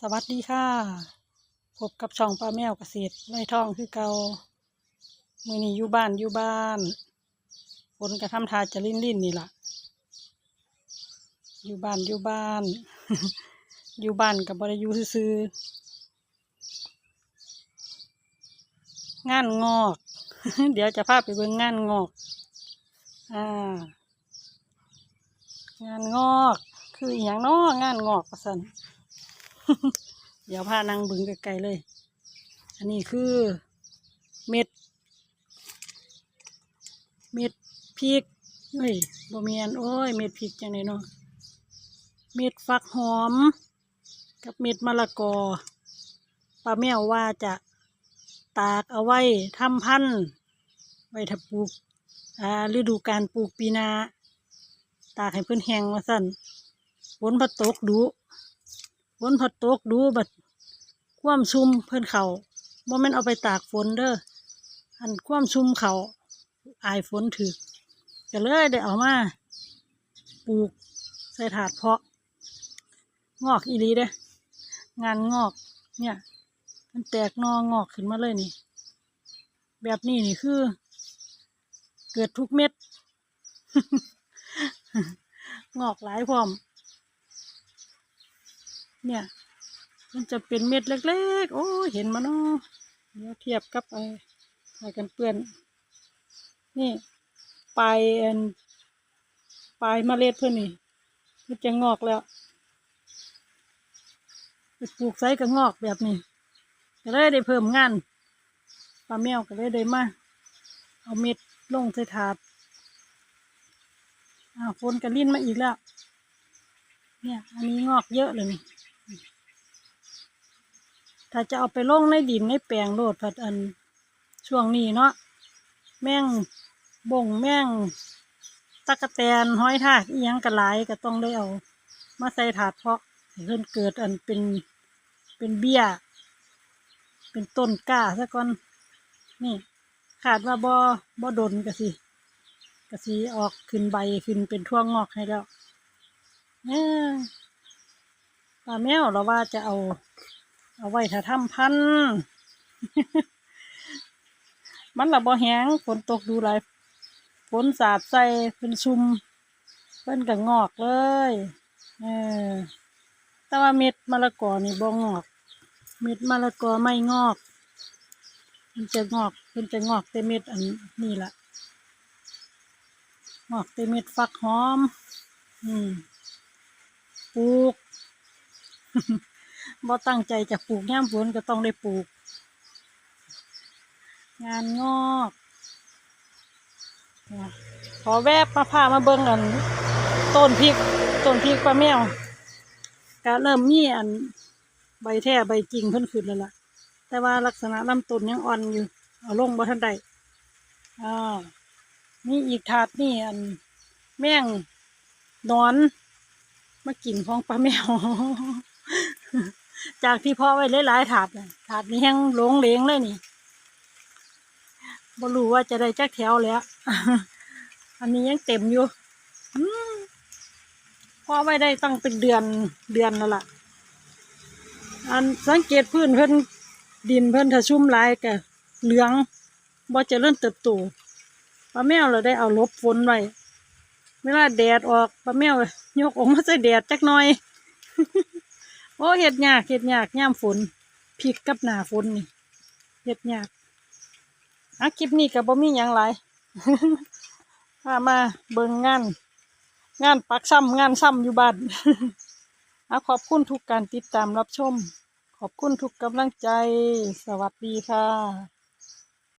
สวัสดีค่ะ พบกับช่องป้าแมวเกษตรไร่ทองคือเกามือนี้อยู่บ้านอยู่บ้านฝนกระทำทาจะลิ่นลิ่นนี่ล่ะ อยู่บ้านอยู่บ้าน อยู่บ้านกับบริยูซื้องานงอก เดี๋ยวจะพาไปเบิ่งงานงอกอ่างานงอก คืออย่างน้องานงอกประสัน เดี๋ยวพานางบึงไกลๆเลย อันนี้คือเม็ด เม็ดพริกเฮ้ยบ่เมียนโอ้ย เม็ดพริกจังไดเนาะ เม็ดฟักหอม กับเม็ดมะละกอป้าแมวว่าจะตากเอาไว้ทำพันธุ์ไว้ถ้าปลูกอ่าฤดูการปลูกปีนา ตากให้เพิ่อนแห้งว่าสั่นฝนพัดตกดู ฝนพัดตกดูบัดความซุ่มเพิ่อนเขาบ่แม่นเอาไปตากฝนเด้ออันความซุ่มเขาอายฝนถึกก็เลยได้เอามาปลูกใส่ถาดเพาะ งอกอีหลีเด้งานงอก เนี่ย มันแตกนองอกขึ้นมาเลยนี่ แบบนี้นี่คือ เกิดทุกเม็ด งอกหลายพร้อม เนี่ย มันจะเป็นเม็ดเล็ก ๆ โอ้เห็นมาเนาะเดี๋ยวเทียบกับไอ้ไอ้กันเปื้อน นี่ปลายอันปลายเมล็ดเพื่อนนี่มันจะงอกแล้วปปลูกไซก็งอกแบบนี้ก็เลยได้เพิ่มงานปลาแมวก็เลยได้มาเอาเม็ดลงใส่ถาดอ่าฝนกระลิ่นมาอีกแล้ว เนี่ย อันนี้งอกเยอะเลยนี่ ถ้าจะเอาไปลงในดินในแปลงโลดผัดอันช่วงนี้เนาะแม่งบ่งแม่งตะกะแตนห้อยทากเอียงกระหลก็ต้องได้เอามาใส่ถาดเพาะให้เพิ่นเกิดอันเป็นเป็นเบี้ย เป็นต้นกล้าซะก่อนนี่ขาดว่าบ่บ่ดนก็สิกระสีออกขึ้นใบขึ้นเป็นทั่วงอกให้แล้วเอ้อปลาแมวเราว่าจะเอา เอาไว้ถ้าทำพัน มันละบ่แห้งฝนตกดูหลายฝนสาดใส่เป็นชุมเพิ่นก็งอกเลยเออแต่ว่าเม็ดมะละกอนี่บ่งอก เม็ดมะละกอไม่งอก มันจะงอกมันจะงอกแต่เม็ดอันนี้ล่ะงอกเต็มเม็ดฟักหอม อืมปลูก บ่ตั้งใจจะปลูกย่ามฝนก็ต้องได้ปลูก งานงอกขอแวบมาพามาเบิ่งอันต้นพริกต้นพริกปลาแมวก็เริ่มมีอันใบแท่ใบจริงเพิ่นขึ้นแล้วล่ะ แต่ว่าลักษณะลำต้นยังอ่อนอยู่เอาลงบ่ทันใดอ่านี่อีกถาดนี่อันแม่งนอน มากินของปลาแมว จากที่พ่อไว้หลายๆถาดน่ะถาดนี้แห้งหลงเหลงเลยนี่บ่รู้ว่าจะได้จักแถวแล้ว อันนี้ยังเต็มอยู่พ่อไว้ได้ตั้งเป็นเดือนเดือนแล้วล่ะอันสังเกตพื้นเพิ่นดินเพิ่นถ้าชุ่มลายก็เหลืองบ่เริญเติบโตปลาแมวเราได้เอาลบฝนไว้เวลาแดดออกปลาแมวยกออกมาใส่แดดจักหน่อย โอ้เห็ดยากเห็ดยากย่ามฝนพริกกับหนาฝนนี่เห็ดยากอะคลิปนี้กับบ่มีอยังไรพามาเบิ่งงาน งานปักซ้ำงานซ้ำอยู่บ้านอะขอบคุณทุกการติดตามรับชม ขอบคุณทุกกำลังใจ สวัสดีค่ะ